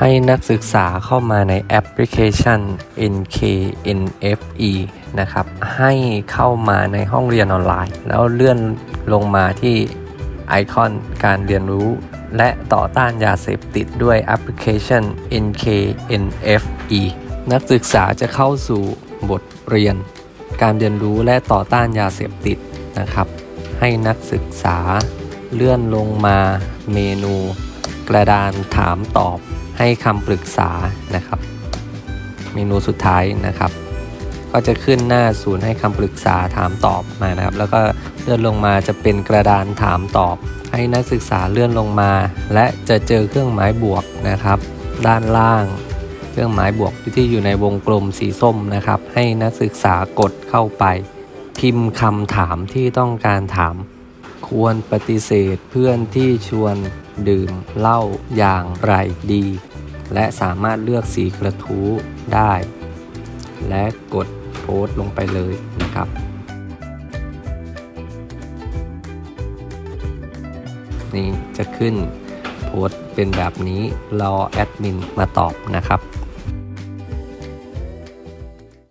ให้นักศึกษาเข้ามาในแอปพลิเคชัน NKNFE นะครับ ให้เข้ามาในห้องเรียนออนไลน์ แล้วเลื่อนลงมาที่ไอคอนการเรียนรู้ และต่อต้านยาเสพติดด้วยแอปพลิเคชัน NKNFE นักศึกษาจะเข้าสู่บทเรียน การเรียนรู้และต่อต้านยาเสพติดนะครับ ให้นักศึกษาเลื่อนลงมาเมนู กระดานถามตอบ ให้คำปรึกษานะครับ เมนูสุดท้ายนะครับ ก็จะขึ้นหน้าศูนย์ให้คำปรึกษาถามตอบมานะครับ แล้วก็เลื่อนลงมาจะเป็นกระดานถามตอบ ให้นักศึกษาเลื่อนลงมา และจะเจอเครื่องหมายบวกนะครับ ด้านล่าง เครื่องหมายบวกที่อยู่ในวงกลมสีส้มนะครับ ให้นักศึกษากดเข้าไป พิมพ์คำถามที่ต้องการถาม ควรปฏิเสธเพื่อนที่ชวนดื่มเหล้าอย่างไรดี และสามารถเลือกสีกระทู้ได้ และกดโพสต์ลงไปเลยนะครับนี่จะขึ้นโพสต์เป็นแบบนี้รอแอดมินมาตอบนะครับ